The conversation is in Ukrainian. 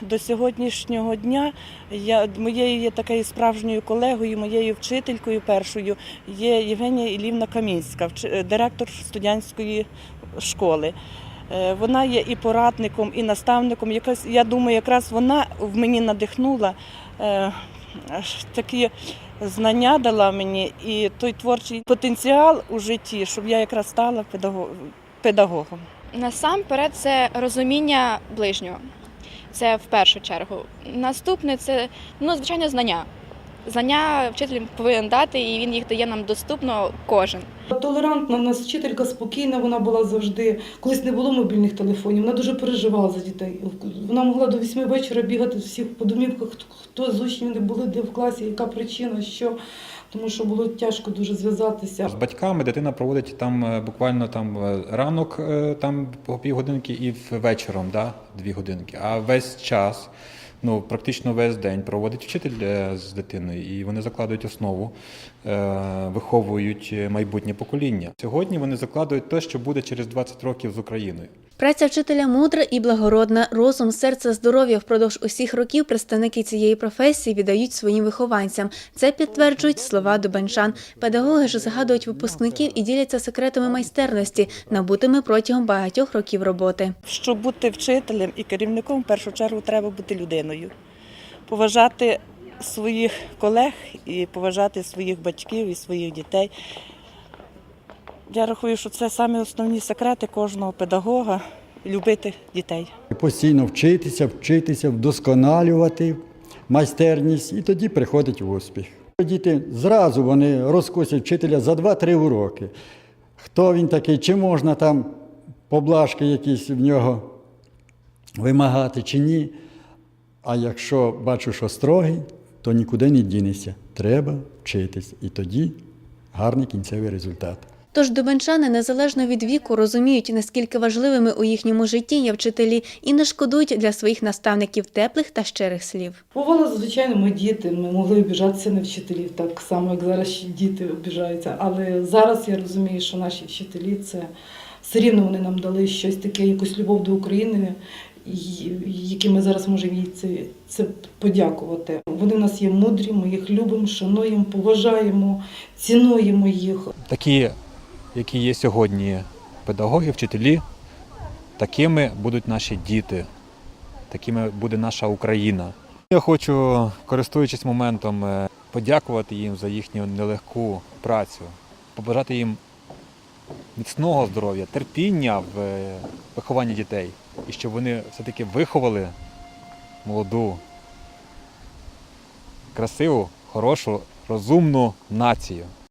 До сьогоднішнього дня я моєю є такою справжньою колегою, моєю вчителькою першою є Євгенія Ілівна Камінська, е, директор студентської школи. Е, Вона є і порадником, і наставником. Якась, я думаю, якраз вона в мені надихнула е, такі знання дала мені і той творчий потенціал у житті, щоб я якраз стала педаго- педагогом. Насамперед, це розуміння ближнього. Це в першу чергу. Наступне це ну, звичайно знання. Знання вчитель повинен дати, і він їх дає нам доступно кожен. Толерантна у нас вчителька спокійна, вона була завжди. Колись не було мобільних телефонів, вона дуже переживала за дітей. Вона могла до вісьми вечора бігати всіх по домівках, хто- хто з учнів не були, де в класі, яка причина, що. Тому що було тяжко дуже зв'язатися. З батьками дитина проводить там е, буквально там е, ранок е, там по півгодинки і в- вечором, да, дві годинки. А весь час, ну практично весь день проводить вчитель е, з дитиною, і вони закладують основу, е, виховують майбутнє покоління. Сьогодні вони закладують те, що буде через 20 років з Україною. Праця вчителя мудра і благородна, розум, серце, здоров'я впродовж усіх років представники цієї професії віддають своїм вихованцям. Це підтверджують слова дубенчан. Педагоги ж згадують випускників і діляться секретами майстерності, набутими протягом багатьох років роботи. Щоб бути вчителем і керівником, в першу чергу треба бути людиною, поважати своїх колег і поважати своїх батьків і своїх дітей. Я рахую, що це самі основні секрети кожного педагога любити дітей. Постійно вчитися, вчитися, вдосконалювати майстерність, і тоді приходить успіх. Діти зразу вони розкосять вчителя за 2-3 уроки. Хто він такий, чи можна там поблажки якісь в нього вимагати, чи ні. А якщо бачу, що строгий, то нікуди не дінешся. Треба вчитись. І тоді гарний кінцевий результат. Тож дубенчани незалежно від віку розуміють, наскільки важливими у їхньому житті є вчителі, і не шкодують для своїх наставників теплих та щирих слів. Бувало, звичайно, ми діти, ми могли обіжатися на вчителів, так само, як зараз діти обіжаються. Але зараз я розумію, що наші вчителі це все рівно вони нам дали щось таке, якусь любов до України, які ми зараз можемо їй це, це подякувати. Вони в нас є мудрі, ми їх любимо, шануємо, поважаємо, цінуємо їх. Такі, які є сьогодні педагоги, вчителі, такими будуть наші діти, такими буде наша Україна. Я хочу, користуючись моментом, е, подякувати їм за їхню нелегку працю, побажати їм міцного здоров'я, терпіння в е, вихованні дітей і щоб вони все-таки виховали молоду, красиву, хорошу, розумну націю.